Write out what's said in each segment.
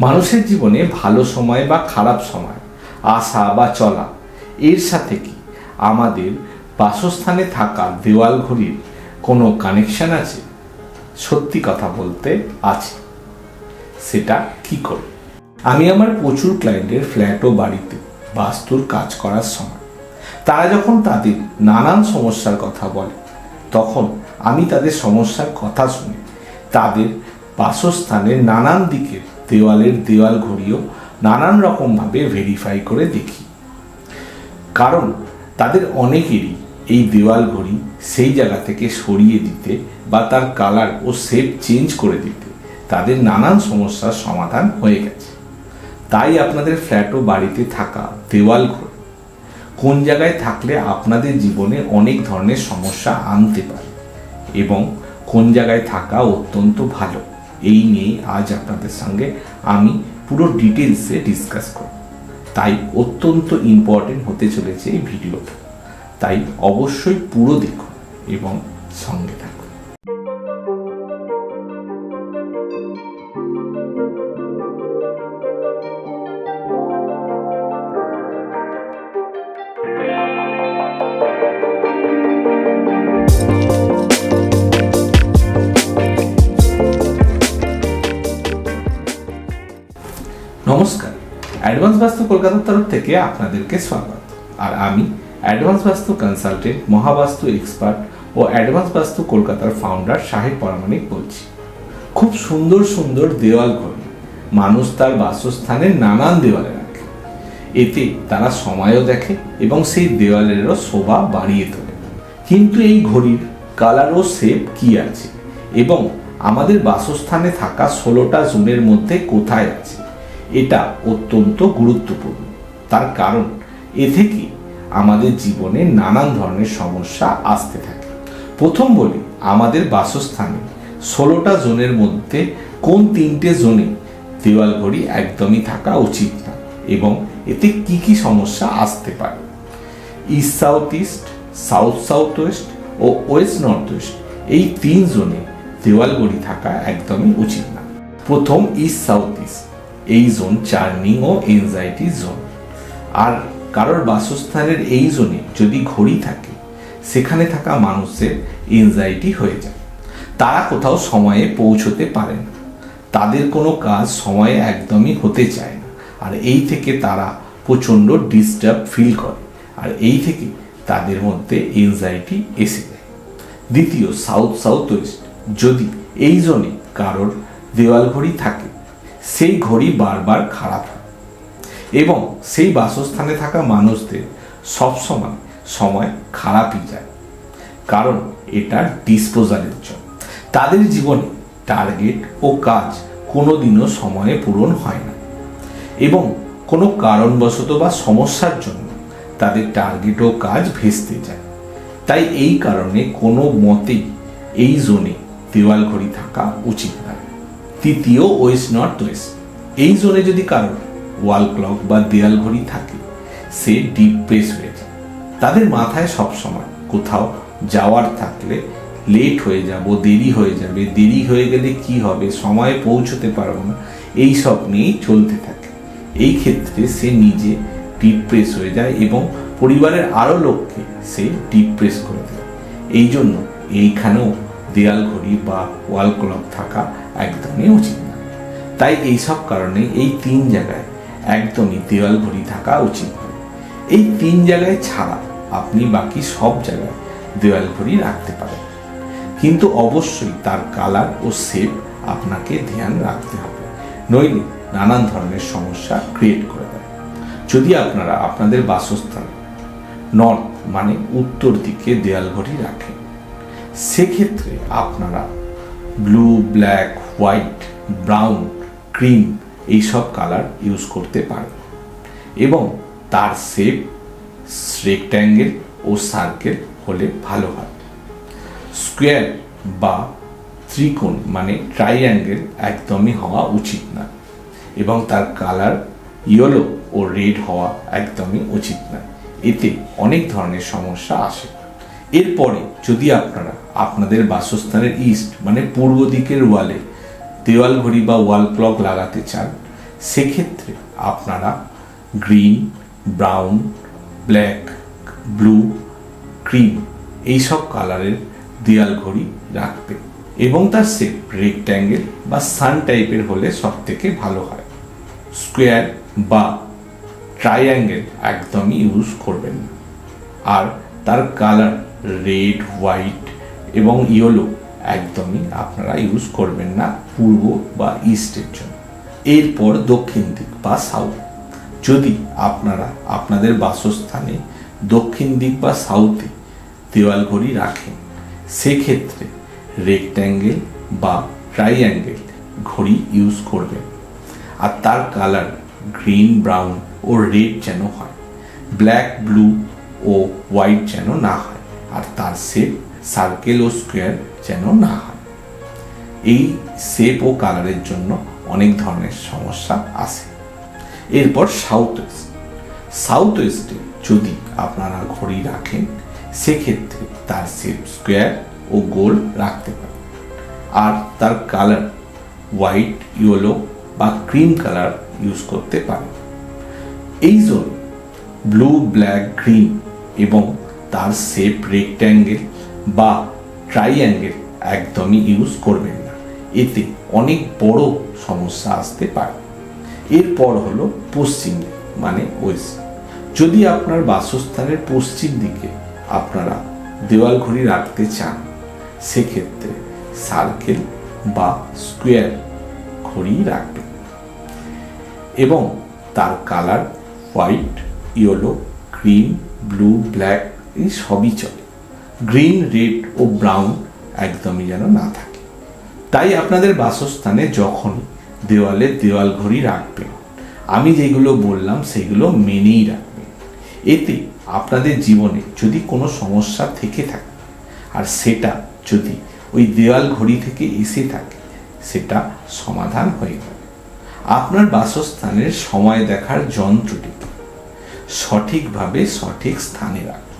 মানুষের জীবনে ভালো সময় বা খারাপ সময় আসা বা চলা, এর সাথে কি? আমাদের বাসস্থানে থাকা দেওয়াল ঘড়ির কোনো কানেকশন আছে? সত্যি কথা বলতে আছে। সেটা কি করে? আমি আমার প্রচুর ক্লায়েন্টের ফ্ল্যাট ও বাড়িতে বাস্তুর কাজ করার সময়, তারা যখন তাদের নানান সমস্যার কথা বলে, তখন আমি তাদের সমস্যার কথা শুনি তাদের বাসস্থানের নানান দিকের দেওয়ালের দেওয়াল ঘড়িও নানান রকমভাবে ভেরিফাই করে দেখি। কারণ তাদের অনেকেরই এই দেওয়াল ঘড়ি সেই জায়গা থেকে সরিয়ে দিতে বা তার কালার ও শেপ চেঞ্জ করে দিতে তাদের নানান সমস্যার সমাধান হয়ে গেছে। তাই আপনাদের ফ্ল্যাট ও বাড়িতে থাকা দেওয়াল ঘড়ি কোন জায়গায় থাকলে আপনাদের জীবনে অনেক ধরনের সমস্যা আনতে পারে এবং কোন জায়গায় থাকা অত্যন্ত ভালো। এই নিয়েই আজ আপনাদের সঙ্গে আমি পুরো ডিটেলসে ডিসকাস করব। তাই অত্যন্ত ইম্পর্টেন্ট হতে চলেছে এই ভিডিওটা তাই অবশ্যই পুরো দেখুন এবং সঙ্গে থাকুন। অ্যাডভান্স বাস্তু কলকাতার তরফ থেকে আপনাদেরকে স্বাগত। আর আমি advance vastu consultant, Mahavastu expert ও অ্যাডভান্স বাস্তু কলকাতার ফাউন্ডার সাহেব পরামানিক বলছি। খুব সুন্দর সুন্দর দেওয়াল ঘড়ি মানুষ তার বাসস্থানের নানান দেওয়ালে রাখে। এতে তারা সময়ও দেখে এবং সেই দেওয়ালেরও শোভা বাড়িয়ে তোলে। কিন্তু এই ঘড়ির কালার ও শেপ কি আছে? এবং আমাদের বাসস্থানে থাকা ষোলোটা জোনের মধ্যে কোথায় আছে? এটা অত্যন্ত গুরুত্বপূর্ণ। তার কারণ, এ থেকে আমাদের জীবনে নানান ধরনের সমস্যা আসতে থাকে। প্রথম বলি, আমাদের বাসস্থানে ষোলোটা জোনের মধ্যে কোন তিনটে জোনে দেওয়াল ঘড়ি একদমই থাকা উচিত না এবং এতে কি কি সমস্যা আসতে পারে? East south east south south west ও ওয়েস্ট নর্থ ওয়েস্ট এই তিন জোনে দেওয়াল ঘড়ি থাকা একদমই উচিত না। প্রথম ইস্ট সাউথ ইস্ট এই জোন চার্নিং ও এনজাইটি জোন আর কারোর বাসস্থানের এই জোনে যদি ঘড়ি থাকে, সেখানে থাকা মানুষের এনজাইটি হয়ে যায়। তারা কোথাও সময়ে পৌঁছতে পারে না। তাদের কোনো কাজ সময়ে একদমই হতে চায় না। আর এই থেকে তারা প্রচণ্ড ডিস্টার্ব ফিল করে। আর এই থেকে তাদের মধ্যে এনজাইটি এসে যায়। দ্বিতীয় সাউথ সাউথ ওয়েস্ট যদি এই জোনে কারোর দেওয়াল ঘড়ি থাকে সেই ঘড়ি বারবার খারাপ হয়। এবং সেই বাসস্থানে থাকা মানুষদের সবসময় সময় খারাপই যায়। কারণ এটা ডিসপোজালের জন্য। তাদের জীবনে টার্গেট ও কাজ কোনোদিনও সময়ে পূরণ হয় না। এবং কোনো কারণবশত বা সমস্যার জন্য তাদের টার্গেট ও কাজ ভেস্তে যায়। তাই এই কারণে কোনো মতেই এই জোনে দেওয়াল ঘড়ি থাকা উচিত নয়। তৃতীয় ওয়েস্ট নর্থ ওয়েস্ট এই জোনে যদি কারোর ওয়াল ক্লক বা দেয়াল ঘড়ি থাকে, সে ডিপ প্রেস হয়ে যায় তাদের মাথায় সবসময় কোথাও যাওয়ার থাকলে লেট হয়ে যাব, দেরি হয়ে যাবে, দেরি হয়ে গেলে কি হবে, সময়ে পৌঁছতে পারব না, এই সব নিয়েই চলতে থাকে। এই ক্ষেত্রে সে নিজে ডিপ্রেস হয়ে যায় এবং পরিবারের আরও লোককে সে ডিপ্রেস করে দেয়। এই জন্য এইখানেও দেয়াল ঘড়ি বা ওয়াল ক্লক থাকা একদমই উচিত না। তাই এই সব কারণে এই তিন জায়গায় একদমই দেওয়াল ঘড়ি থাকা উচিত এই তিন জায়গায় ছাড়া আপনি বাকি সব জায়গায় দেওয়াল ঘড়ি রাখতে পারেন। কিন্তু অবশ্যই তার কালার ও শেপ আপনাকে ধ্যান রাখতে হবে। নইলে নানান ধরনের সমস্যা ক্রিয়েট করে দেয়। যদি আপনারা আপনাদের বাসস্থান নর্থ মানে উত্তর দিকে দেয়াল ঘড়ি রাখেন সেক্ষেত্রে আপনারা blue black white brown cream এইসব কালার ইউজ করতে পারেন। এবং তার শেপ রেক্ট্যাঙ্গেল ও সার্কেল হলে ভালো হয়। স্কোয়ার বা ত্রিকোণ মানে ট্রাইঅ্যাঙ্গেল একদমই হওয়া উচিত না। এবং তার কালার ইয়েলো ও রেড হওয়া একদমই উচিত না। এতে অনেক ধরনের সমস্যা আসে। এরপরে যদি আপনারা আপনাদের বাসস্থানের ইস্ট মানে পূর্ব দিকের ওয়ালে দেওয়াল ঘড়ি বা ওয়াল ক্লক লাগাতে চান, সেক্ষেত্রে আপনারা green brown black blue cream এইসব কালারের দেয়াল ঘড়ি রাখবেন এবং তার শেপ রেক্ট্যাঙ্গেল বা সান টাইপের হলে সব থেকে ভালো হয়। স্কোয়ার বা ট্রায়াঙ্গেল একদমই ইউজ করবেন না। আর তার কালার রেড হোয়াইট এবং ইয়েলো একদমই আপনারা ইউজ করবেন না পূর্ব বা ইস্টের জন্য। এরপর দক্ষিণ দিক বা সাউথ যদি আপনারা আপনাদের বাসস্থানে দক্ষিণ দিক বা সাউথে দেওয়াল ঘড়ি রাখেন, সেক্ষেত্রে রেক্ট্যাঙ্গেল বা ট্রাইঅ্যাঙ্গেল ঘড়ি ইউজ করবেন। আর তার কালার গ্রিন ব্রাউন ও রেড যেন হয়। ব্ল্যাক ব্লু ও হোয়াইট যেন না হয়। আর তার শেপ সার্কেল ও স্কোয়ার যেন না হয়। এই শেপ ও কালারের জন্য অনেক ধরনের সমস্যা আসে এরপর সাউথ ওয়েস্ট সাউথ ওয়েস্টে যদি আপনারা ঘড়ি রাখেন, সেক্ষেত্রে তার শেপ স্কোয়ার ও গোল রাখতে পারেন। আর তার কালার হোয়াইট ইয়েলো বা ক্রিম কালার ইউজ করতে পারেন। এই জোন ব্লু ব্ল্যাক গ্রিন এবং তার শেপ রেক্ট্যাঙ্গেল বা ট্রাইঅ্যাঙ্গেল একদমই ইউজ করবেন না। এতে অনেক বড় সমস্যা আসতে পারে। এরপর হলো পশ্চিম মানে ওয়েস্ট। যদি আপনার বাসস্থানের পশ্চিম দিকে আপনারা দেওয়াল ঘড়ি রাখতে চান, সেক্ষেত্রে সার্কেল বা স্কোয়ার ঘড়ি রাখবেন। এবং তার colour white yellow green blue black এই সবই চলে। গ্রিন, রেড ও ব্রাউন একদমই যেন না থাকে। তাই আপনাদের বাসস্থানে যখন দেওয়ালে দেওয়াল ঘড়ি রাখবেন, আমি যেগুলো বললাম সেগুলো মেনেই রাখবেন। এতে আপনাদের জীবনে যদি কোনো সমস্যা থেকে থাকে, আর সেটা যদি ওই দেওয়াল ঘড়ি থেকে এসে থাকে, সেটা সমাধান হয়ে যাবে আপনার বাসস্থানের সময় দেখার যন্ত্রটিকে সঠিকভাবে সঠিক স্থানে রাখুন।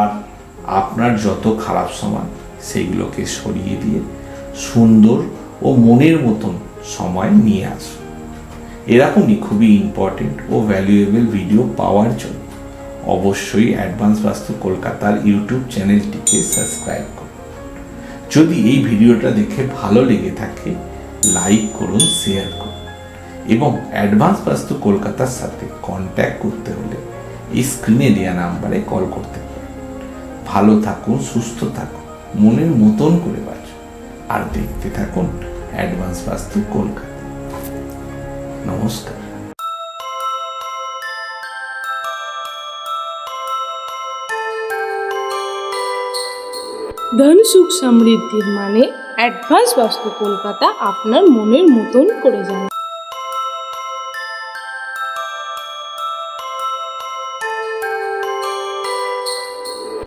আর আপনার যত খারাপ সময় সেগুলোকে সরিয়ে দিয়ে সুন্দর ও মনের মতন সময় নিয়ে আসুন। এরকমই খুবই ইম্পর্টেন্ট ও ভ্যালুয়েবল ভিডিও পাওয়ার জন্য অবশ্যই অ্যাডভান্স বাস্তু কলকাতার ইউটিউব চ্যানেলটিকে সাবস্ক্রাইব করুন। যদি এই ভিডিওটা দেখে ভালো লেগে থাকে লাইক করুন শেয়ার করুন এবং অ্যাডভান্স বাস্তু কলকাতার সাথে কন্ট্যাক্ট করতে হলে এই স্ক্রিনে দেওয়া নাম্বারে কল করতে ভালো থাকুন, সুস্থ থাকুন, মনের মতন করে বাঁচুন। আর দেখতে থাকুন অ্যাডভান্স বাস্তু কলকাতা। নমস্কার। ধন, সুখ, সমৃদ্ধির মানে অ্যাডভান্স বাস্তু কলকাতা আপনার মনের মতন করে যান।